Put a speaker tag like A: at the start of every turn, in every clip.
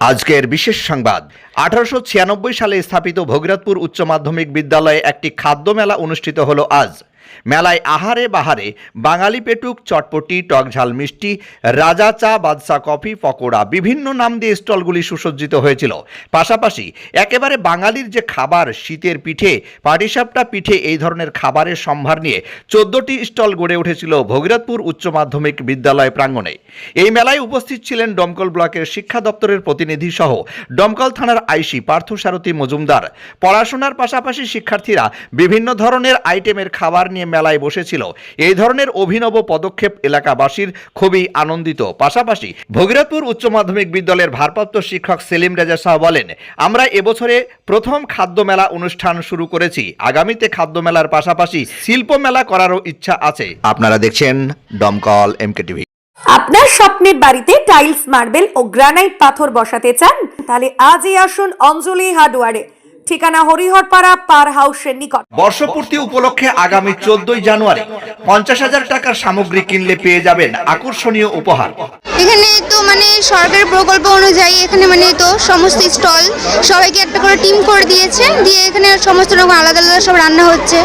A: আজকের বিশেষ সংবাদ। আঠারোশো ছিয়ানব্বই সালে স্থাপিত ভগীরথপুর উচ্চ মাধ্যমিক বিদ্যালয়ে একটি খাদ্য মেলা অনুষ্ঠিত হলো আজ। মেলায় আহারে বাহারে বাঙালি পেটুক, চটপটি টকঝাল মিষ্টি, রাজা চা, বাদশা কফি, পকোড়া, বিভিন্ন নাম দিয়ে স্টলগুলি সুসজ্জিত হয়েছিল। পাশাপাশি একেবারে বাঙালির যে খাবার, শীতের পিঠে, পাটিসাপটা পিঠে এই ধরনের খাবারের সম্ভার নিয়ে চোদ্দটি স্টল গড়ে উঠেছিল ভগীরথপুর উচ্চ মাধ্যমিক বিদ্যালয় প্রাঙ্গণে। এই মেলায় উপস্থিত ছিলেন ডমকল ব্লকের শিক্ষা দপ্তরের প্রতিনিধি সহ ডমকল থানার আইসি পার্থসারথী মজুমদার। পড়াশোনার পাশাপাশি শিক্ষার্থীরা বিভিন্ন ধরনের আইটেমের খাবার নিয়ে মেলায় বসেছিল। এই ধরনের অভিনব পদক্ষেপ এলাকাবাসীর খুবই আনন্দিত। পাশাপাশি ভগীরথপুর উচ্চ মাধ্যমিক বিদ্যালয়ের ভারপ্রাপ্ত শিক্ষক সেলিম রেজা শাহ বলেন, আমরা এবছরে প্রথম খাদ্য মেলা অনুষ্ঠান শুরু করেছি। আগামীতে খাদ্য মেলার পাশাপাশি শিল্প মেলা করারও ইচ্ছা আছে। আপনারা দেখছেন ডমকল এমকে টিভি
B: আপনার স্বপ্নের বাড়িতে টাইলস, মার্বেল ও গ্রানাইট পাথর বসাতে চান? তাহলে আজই আসুন অঞ্জলি হার্ডওয়ারে। ঠিকানা হরিহরপাড়া পার হাউসের নিকট।
A: বর্ষপূর্তি উপলক্ষে আগামী চোদ্দই জানুয়ারি পঞ্চাশ হাজার টাকার সামগ্রী কিনলে পেয়ে যাবেন আকর্ষণীয় উপহার।
C: এখানে তো মানে সরকারের প্রকল্প অনুযায়ী এখানে মানে তো সমস্ত স্টল সবাইকে একটা করে টিম করে দিয়েছে দিয়ে এখানে সমস্ত রকম আলাদা আলাদা সব রান্না হচ্ছে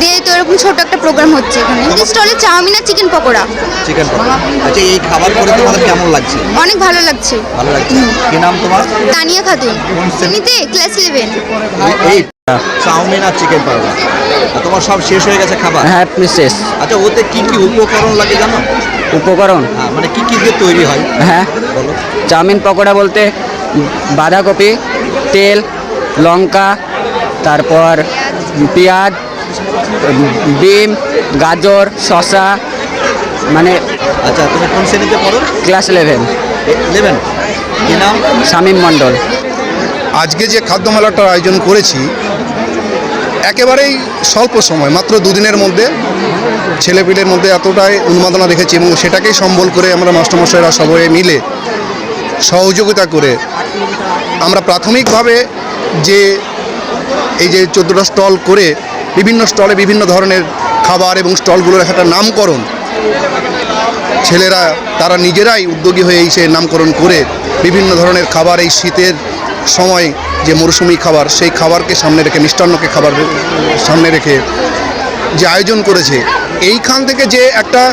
C: দিয়ে তো এরকম ছোট একটা প্রোগ্রাম হচ্ছে এখানে। স্টলে চাউমিন আর চিকেন পকোড়া।
D: চিকেন পকোড়া। আচ্ছা এই খাবার করে তোমাদের কেমন লাগছে?
C: অনেক ভালো লাগছে।
D: ভালো লাগছে। কি নাম তোমার?
C: তানিয়া খাতুন। এমনিতে ক্লাস ইলেভেন
D: এই চাউমিন আর চিকেন পকোড়া আর তোমার সব শেষ হয়ে গেছে খাবার?
E: হ্যাঁ মিসেস
D: আচ্ছা ওতে কি কি উপকরণ লাগে জানো?
E: উপকরণ?
D: হ্যাঁ, মানে কি কি দিয়ে তৈরি হয়?
E: হ্যাঁ।
D: বলো।
E: চাউমিন পকোড়া বলতে বাঁধাকপি তেল লঙ্কা তারপর পেঁয়াজ ডিম গাজর শসা মানে
D: আচ্ছা তুমি কোন শ্রেণীতে পড়ো?
E: ক্লাস ইলেভেন
D: নেবেন কি নাম?
E: শামীম মণ্ডল।
F: আজকে যে খাদ্য মেলাটার আয়োজন করেছি, একেবারেই স্বল্প সময়, মাত্র দুদিনের মধ্যে, ছেলেপিলের মধ্যে এতটাই উন্মাদনা রেখেছি এবং সেটাকেই সম্বল করে আমরা মাস্টারমশাইরা সবাই মিলে সহযোগিতা করে আমরা প্রাথমিকভাবে যে এই যে চোদ্দোটা স্টল করে বিভিন্ন স্টলে বিভিন্ন ধরনের খাবার এবং স্টলগুলোর একটা নামকরণ, ছেলেরা, তারা নিজেরাই উদ্যোগী হয়ে এসে নামকরণ করে বিভিন্ন ধরনের খাবার, এই শীতের সময় যে মৌসুমি খাবার সেই খাবারকে সামনে রেখে মিষ্টান্নকে খাবার সামনে রেখে যে আয়োজন করেছে এইখান থেকে যে একটা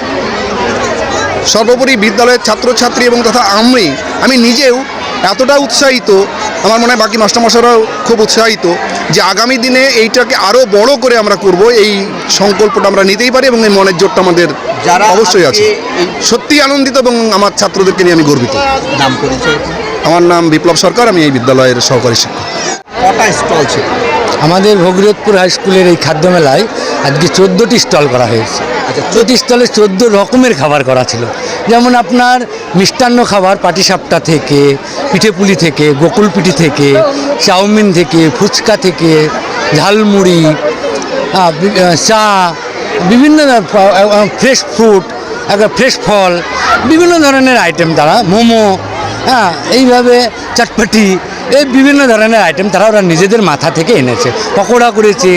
F: সর্বোপরি বিদ্যালয়ের ছাত্রছাত্রী এবং তথা আমি আমি নিজেও এতটা উৎসাহিত আমার মনে হয় বাকি মাস্টারমশাইরাও খুব উৎসাহিত যে আগামী দিনে এইটাকে আরও বড় করে আমরা করব এই সংকল্পটা আমরা নিতেই পারি এবং এই মনের জোরটা আমাদের
D: যারা
F: অবশ্যই আছে। সত্যি আনন্দিত এবং আমার ছাত্রদেরকে নিয়ে আমি গর্বিত।
D: নাম করেছে?
F: আমার নাম বিপ্লব সরকার আমি এই বিদ্যালয়ের সহকারী শিক্ষক।
D: কটা স্টল ছিল?
G: আমাদের ভগীরথপুর হাই স্কুলের এই খাদ্য মেলায় আজকে চোদ্দোটি স্টল করা হয়েছে।
D: আচ্ছা,
G: প্রতি স্টলে চোদ্দ রকমের খাবার করা ছিল। যেমন আপনার মিষ্টান্ন খাবার পাটিসাপটা থেকে পিঠেপুলি থেকে গোকুল পিঠি থেকে চাউমিন থেকে ফুচকা থেকে ঝালমুড়ি চা বিভিন্ন ফ্রেশ ফ্রুট একটা ফ্রেশ ফল বিভিন্ন ধরনের আইটেম তারা মোমো হ্যাঁ এইভাবে চটপটি, এই বিভিন্ন ধরনের আইটেম তারা ওরা নিজেদের মাথা থেকে এনেছে। পকোড়া করেছে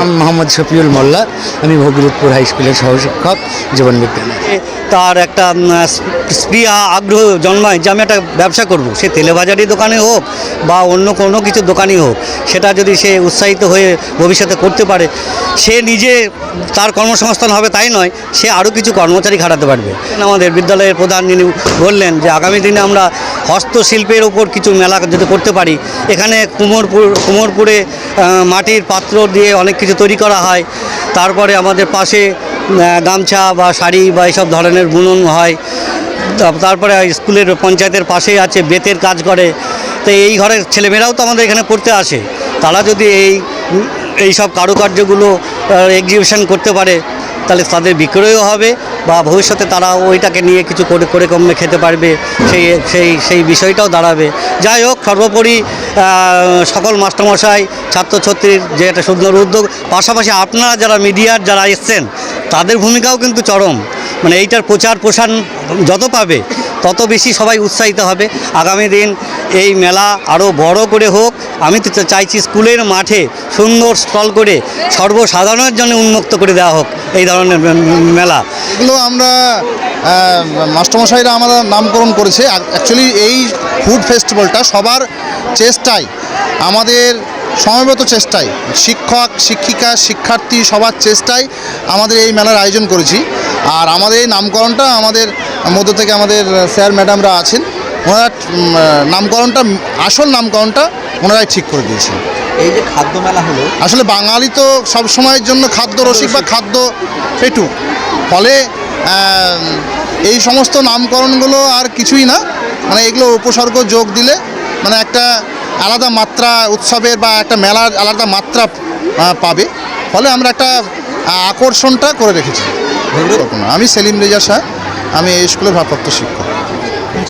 G: আমি মোহাম্মদ শফিউল মোল্লা। আমি ভগীরথপুর হাই স্কুলের সহশিক্ষক, জীবন বিজ্ঞান।
H: তার একটা স্পৃহা, আগ্রহ জন্মায় যে আমি একটা ব্যবসা করব। সে তেলেবাজারি দোকানে হোক বা অন্য কোনো কিছু দোকানই হোক, সেটা যদি সে উৎসাহিত হয়ে ভবিষ্যতে করতে পারে, সে নিজে তার কর্মসংস্থান হবে তাই নয়, সে আরও কিছু কর্মচারী খাটাতে পারবে। আমাদের বিদ্যালয়ের প্রধান যিনি বললেন যে আগামী দিনে আমরা হস্তশিল্পের ওপর কিছু মেলা যদি করতে পারি, এখানে কুমোরপুর, কুমোরপুরে মাটির পাত্র দিয়ে অনেক কিছু তৈরি করা হয়। তারপরে আমাদের পাশে গামছা বা শাড়ি বা এইসব ধরনের বুনন হয়। তারপরে স্কুলের পঞ্চায়েতের পাশেই আছে, বেতের কাজ করে। তো এই ঘরের ছেলেমেয়েরাও তো আমাদের এখানে পড়তে আসে। তারা যদি এই এই সব কারুকার্যগুলো এক্সিবিশন করতে পারে তাহলে তাদের বিক্রয়ও হবে বা ভবিষ্যতে তারা ওইটাকে নিয়ে কিছু করে করে কমে খেতে পারবে, সেই সেই সেই বিষয়টাও দাঁড়াবে। যাই হোক, সর্বোপরি সকল মাস্টারমশাই, ছাত্রছাত্রীর যে একটা সুন্দর উদ্যোগ, পাশাপাশি আপনারা যারা মিডিয়ার যারা এসছেন, তাদের ভূমিকাও কিন্তু চরম। মানে এইটার প্রচার প্রসার যত পাবে, তত বেশি সবাই উৎসাহিত হবে। আগামী দিন এই মেলা আরও বড় করে হোক, আমি তো চাইছি স্কুলের মাঠে সুন্দর স্টল করে সর্বসাধারণের জন্য উন্মুক্ত করে দেওয়া হোক এই ধরনের মেলা।
I: এগুলো আমরা মাস্টারমশাইরা আমরা নামকরণ করেছে। অ্যাকচুয়ালি এই ফুড ফেস্টিভ্যালটা সবার চেষ্টায় আমাদের সমবেত চেষ্টায় শিক্ষক, শিক্ষিকা, শিক্ষার্থী সবার চেষ্টায় আমাদের এই মেলার আয়োজন করেছি। আর আমাদের এই নামকরণটা আমাদের মধ্য থেকে আমাদের স্যার ম্যাডামরা আছেন। ওনারা নামকরণটা আসল নামকরণটা ওনারাই ঠিক করে দিয়েছেন।
D: এই যে খাদ্য মেলা হলো
I: আসলে বাঙালি তো সব সময়ের জন্য খাদ্য রসিক বা খাদ্য পেটু। ফলে এই সমস্ত নামকরণগুলো আর কিছুই না। মানে এগুলো উপসর্গ যোগ দিলে মানে একটা আলাদা মাত্রা উৎসবের বা একটা মেলার আলাদা মাত্রা পাবে। ফলে আমরা একটা আকর্ষণটা করে রেখেছি। আমি সেলিম রেজা শাহ আমি এই স্কুলের ভারপ্রাপ্ত শিক্ষক।